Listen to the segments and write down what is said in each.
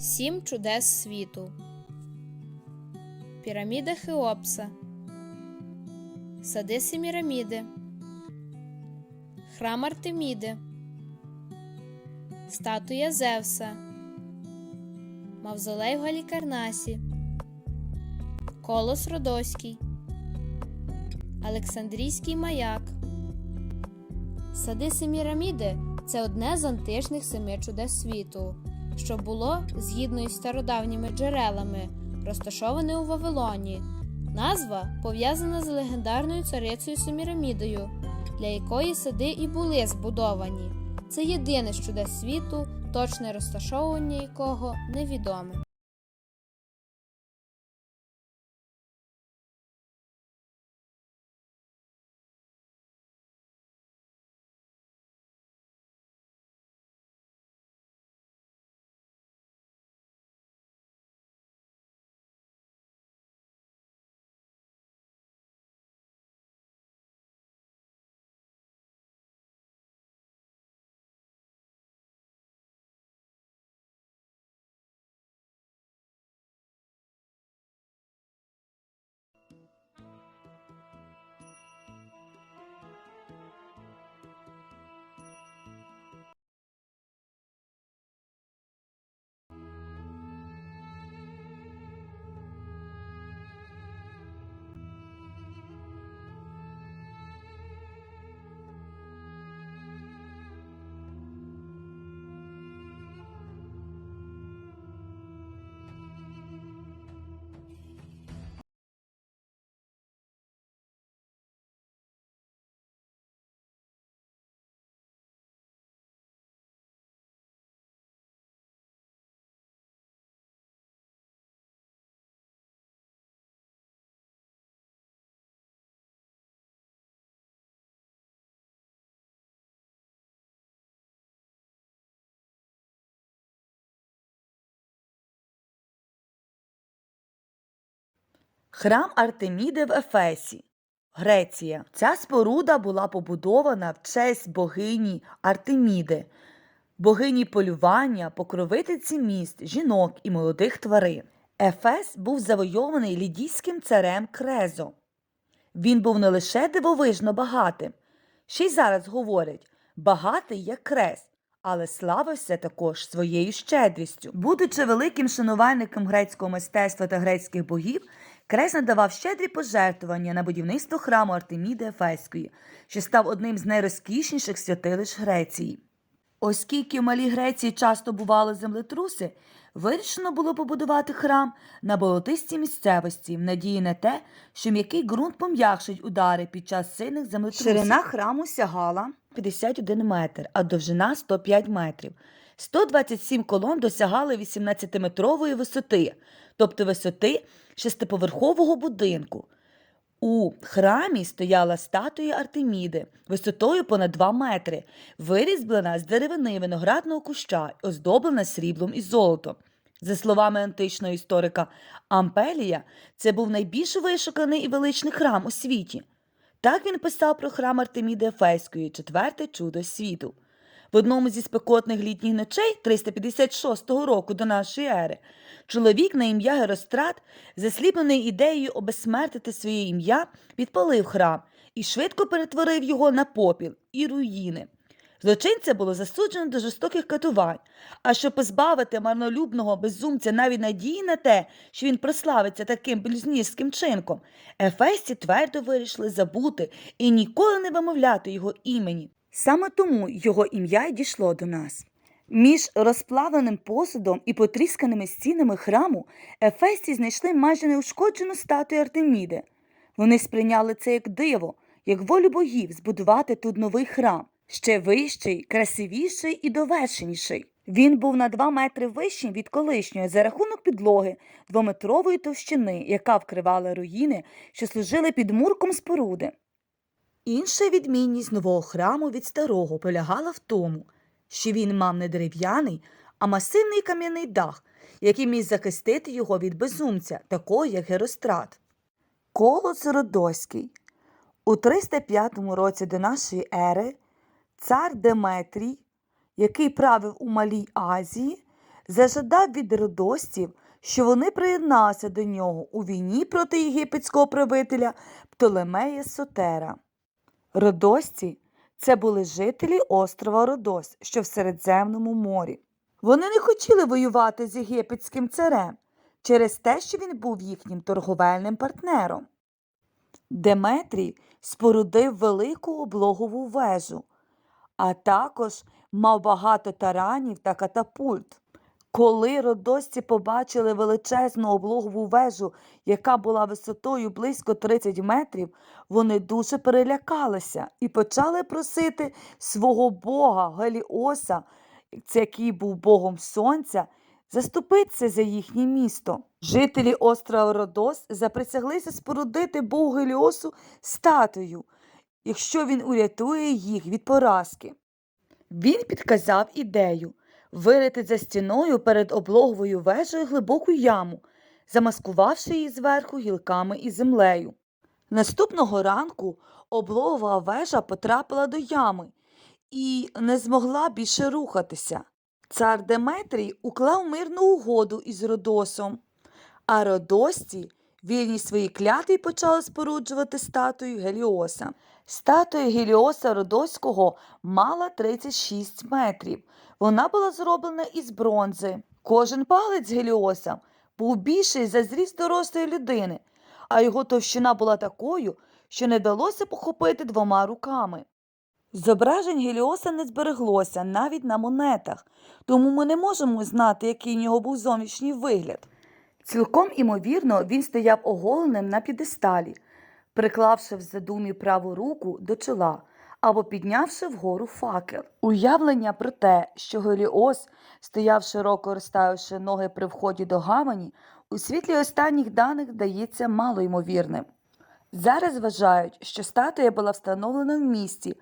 Сім чудес світу. Піраміда Хеопса. Сади Семіраміди. Храм Артеміди. Статуя Зевса. Мавзолей в Галікарнасі. Колос Родоський. Олександрійський маяк. Сади Семіраміди це одне з античних семи чудес світу, що було, згідно із стародавніми джерелами, розташоване у Вавилоні. Назва пов'язана з легендарною царицею Семірамідою, для якої сади і були збудовані. Це єдине чудес світу, точне розташовування якого невідоме. Храм Артеміди в Ефесі, Греція. Ця споруда була побудована в честь богині Артеміди, богині полювання, покровительці міст, жінок і молодих тварин. Ефес був завойований лідійським царем Крезо. Він був не лише дивовижно багатим, ще й зараз говорять багатий як крес, але славився також своєю щедрістю. Будучи великим шанувальником грецького мистецтва та грецьких богів, Крес надавав щедрі пожертвування на будівництво храму Артеміди Ефеської, що став одним з найрозкішніших святилищ Греції. Оскільки в Малій Греції часто бували землетруси, вирішено було побудувати храм на болотистій місцевості в надії на те, що м'який ґрунт пом'якшить удари під час сильних землетрусів. Ширина храму сягала 51 метр, а довжина 105 метрів. 127 колон досягали 18-метрової висоти, тобто висоти шестиповерхового будинку. У храмі стояла статуя Артеміди висотою понад 2 метри, вирізблена з деревини виноградного куща, оздоблена сріблом і золотом. За словами античного історика Ампелія, це був найбільш вишуканий і величний храм у світі. Так він писав про храм Артеміди Ефеської, четверте чудо світу. В одному зі спекотних літніх ночей 356 року до нашої ери чоловік на ім'я Герострат, засліплений ідеєю обезсмертити своє ім'я, підпалив храм і швидко перетворив його на попіл і руїни. Злочинця було засуджено до жорстоких катувань, а щоб позбавити марнолюбного безумця навіть надії на те, що він прославиться таким блюзнірським чинком, ефесці твердо вирішили забути і ніколи не вимовляти його імені. Саме тому його ім'я й дійшло до нас. Між розплавленим посудом і потрісканими стінами храму ефесці знайшли майже неушкоджену статую Артеміди. Вони сприйняли це як диво, як волю богів збудувати тут новий храм, ще вищий, красивіший і довершеніший. Він був на два метри вищим від колишнього за рахунок підлоги двометрової товщини, яка вкривала руїни, що служили підмурком споруди. Інша відмінність нового храму від старого полягала в тому, що він мав не дерев'яний, а масивний кам'яний дах, який міг захистити його від безумця, такого як Герострат. Колос Родоський. У 305 році до нашої ери цар Деметрій, який правив у Малій Азії, зажадав від родостів, що вони приєдналися до нього у війні проти єгипетського правителя Птолемея Сотера. Родосці це були жителі острова Родос, що в Середземному морі. Вони не хотіли воювати з єгипетським царем через те, що він був їхнім торговельним партнером. Деметрій спорудив велику облогову вежу, а також мав багато таранів та катапульт. Коли родосці побачили величезну облогову вежу, яка була висотою близько 30 метрів, вони дуже перелякалися і почали просити свого бога Геліоса, який був богом сонця, заступитися за їхнє місто. Жителі острова Родос заприсяглися спорудити богу Геліосу статую, якщо він урятує їх від поразки. Він підказав ідею вирити за стіною перед облоговою вежею глибоку яму, замаскувавши її зверху гілками і землею. Наступного ранку облогова вежа потрапила до ями і не змогла більше рухатися. Цар Деметрій уклав мирну угоду із Родосом, а Родосці, вільні своїй клятві, почали споруджувати статую Геліоса. Статуя Геліоса Родоського мала 36 метрів. Вона була зроблена із бронзи. Кожен палець Геліоса був більший за зріст дорослої людини, а його товщина була такою, що не далося похопити двома руками. Зображень Геліоса не збереглося навіть на монетах, тому ми не можемо знати, який у нього був зовнішній вигляд. Цілком імовірно, він стояв оголеним на підесталі, приклавши в задумі праву руку до чола або піднявши вгору факел. Уявлення про те, що Геліос стояв широко розставивши ноги при вході до гавані, у світлі останніх даних дається малоймовірним. Зараз вважають, що статуя була встановлена в місті,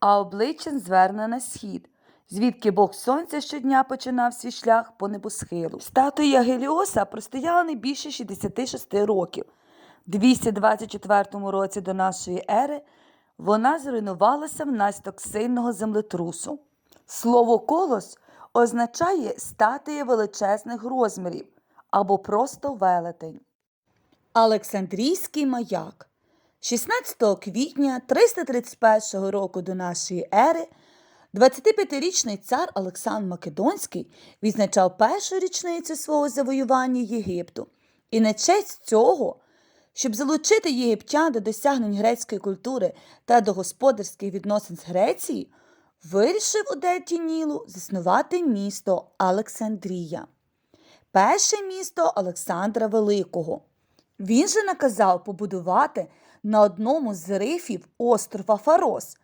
а обличчям звернена на схід, звідки Бог Сонця щодня починав свій шлях по небосхилу. Статуя Геліоса простояла не більше 66 років. В 224 році до нашої ери вона зруйнувалася внаслідок сильного землетрусу. Слово колос означає статуя величезних розмірів або просто велетень. Олександрійський маяк 16 квітня 331 року до нашої ери 25-річний цар Олександр Македонський відзначав першу річницю свого завоювання Єгипту. І на честь цього, щоб залучити єгиптян до досягнень грецької культури та до господарських відносин з Греції, вирішив у Дельті Нілу заснувати місто Олександрія. Перше місто Олександра Великого. Він же наказав побудувати на одному з рифів острова Фарос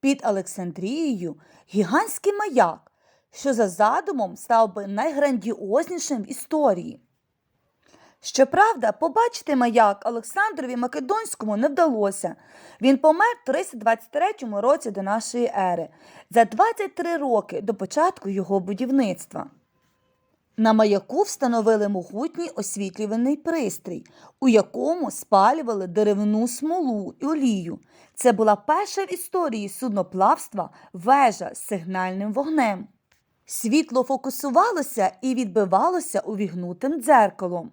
під Олександрією гігантський маяк, що за задумом став би найграндіознішим в історії. Щоправда, побачити маяк Олександрові Македонському не вдалося. Він помер в 323 році до нашої ери, за 23 роки до початку його будівництва. На маяку встановили могутній освітлюваний пристрій, у якому спалювали деревну смолу і олію. Це була перша в історії судноплавства вежа з сигнальним вогнем. Світло фокусувалося і відбивалося увігнутим дзеркалом.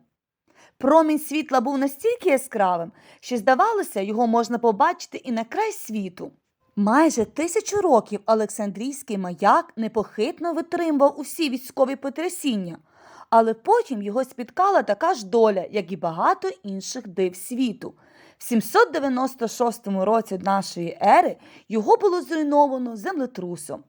Промінь світла був настільки яскравим, що, здавалося, його можна побачити і на край світу. Майже тисячу років Олександрійський маяк непохитно витримував усі військові потрясіння, але потім його спіткала така ж доля, як і багато інших див світу. В 796 році нашої ери його було зруйновано землетрусом.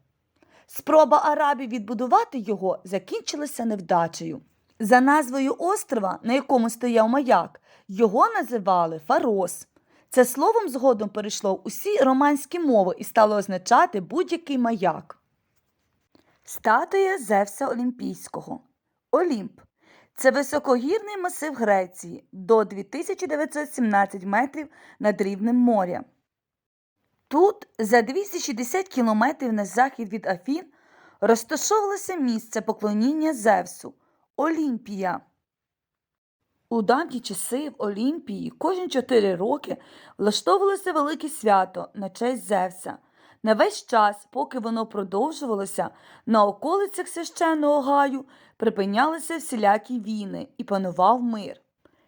Спроба арабів відбудувати його закінчилася невдачею. За назвою острова, на якому стояв маяк, його називали Фарос. Це словом згодом перейшло в усі романські мови і стало означати будь-який маяк. Статуя Зевса Олімпійського. Олімп це високогірний масив Греції до 2917 метрів над рівнем моря. Тут, за 260 кілометрів на захід від Афін, розташовувалося місце поклоніння Зевсу Олімпія. У давні часи в Олімпії кожні чотири роки влаштовувалося велике свято на честь Зевса. На весь час, поки воно продовжувалося, на околицях священного гаю припинялися всілякі війни і панував мир.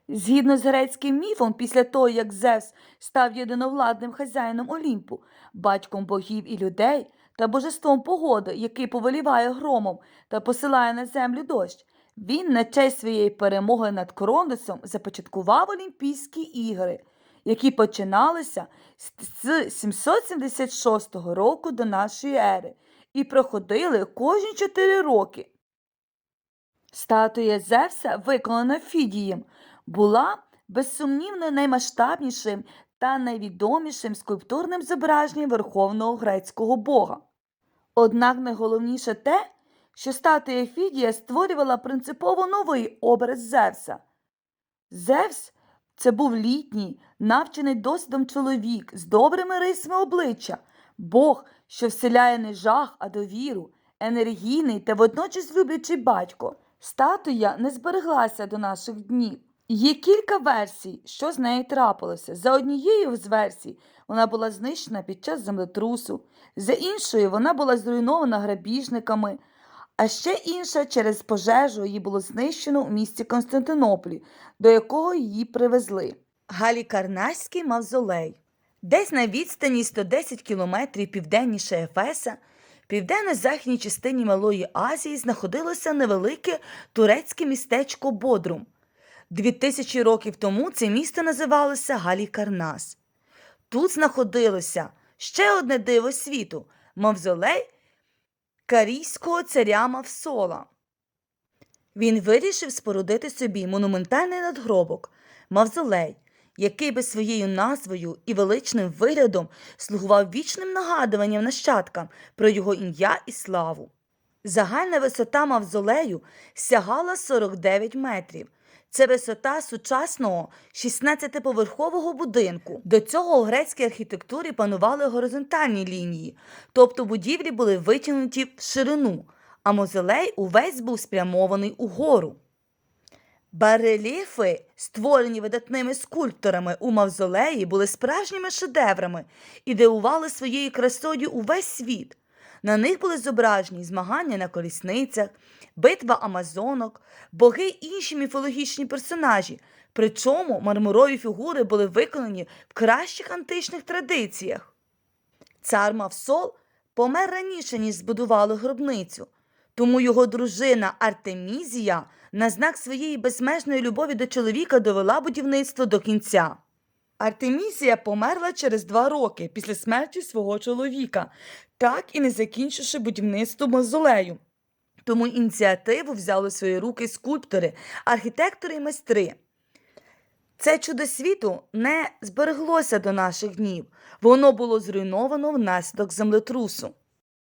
Згідно з грецьким міфом, після того, як Зевс став єдиновладним хазяїном Олімпу, батьком богів і людей та божеством погоди, який повеліває громом та посилає на землю дощ, він на честь своєї перемоги над Кроносом започаткував Олімпійські ігри, які починалися з 776 року до нашої ери і проходили кожні чотири роки. Статуя Зевса, виконана Фідієм, була безсумнівно наймасштабнішим та найвідомішим скульптурним зображенням верховного грецького бога. Однак найголовніше те, що статуя Фідія створювала принципово новий образ Зевса. Зевс це був літній, навчений досвідом чоловік з добрими рисами обличчя, Бог, що вселяє не жах, а довіру, енергійний та водночас люблячий батько. Статуя не збереглася до наших днів. Є кілька версій, що з нею трапилося. За однією з версій вона була знищена під час землетрусу, за іншою вона була зруйнована грабіжниками, а ще інша через пожежу її було знищено у місті Константинополі, до якого її привезли. Галікарнаський мавзолей. Десь на відстані 110 кілометрів південніше Ефеса, південно-західній частині Малої Азії знаходилося невелике турецьке містечко Бодрум. Дві тисячі років тому це місто називалося Галікарнас. Тут знаходилося ще одне диво світу мавзолей карійського царя Мавсола. Він вирішив спорудити собі монументальний надгробок мавзолей, який би своєю назвою і величним виглядом слугував вічним нагадуванням нащадкам про його ім'я і славу. Загальна висота мавзолею сягала 49 метрів. Це висота сучасного 16-поверхового будинку. До цього у грецькій архітектурі панували горизонтальні лінії, тобто будівлі були витягнуті в ширину, а мавзолей увесь був спрямований угору. Барельєфи, створені видатними скульпторами у мавзолеї, були справжніми шедеврами і дивували своєю красою увесь світ. На них були зображені змагання на колісницях, битва амазонок, боги й інші міфологічні персонажі. Причому мармурові фігури були виконані в кращих античних традиціях. Цар Мавсол помер раніше, ніж збудували гробницю, тому його дружина Артемізія на знак своєї безмежної любові до чоловіка довела будівництво до кінця. Артемізія померла через два роки після смерті свого чоловіка, так і не закінчивши будівництво мавзолею. Тому ініціативу взяли в свої руки скульптори, архітектори і майстри. Це чудо світу не збереглося до наших днів. Воно було зруйновано внаслідок землетрусу.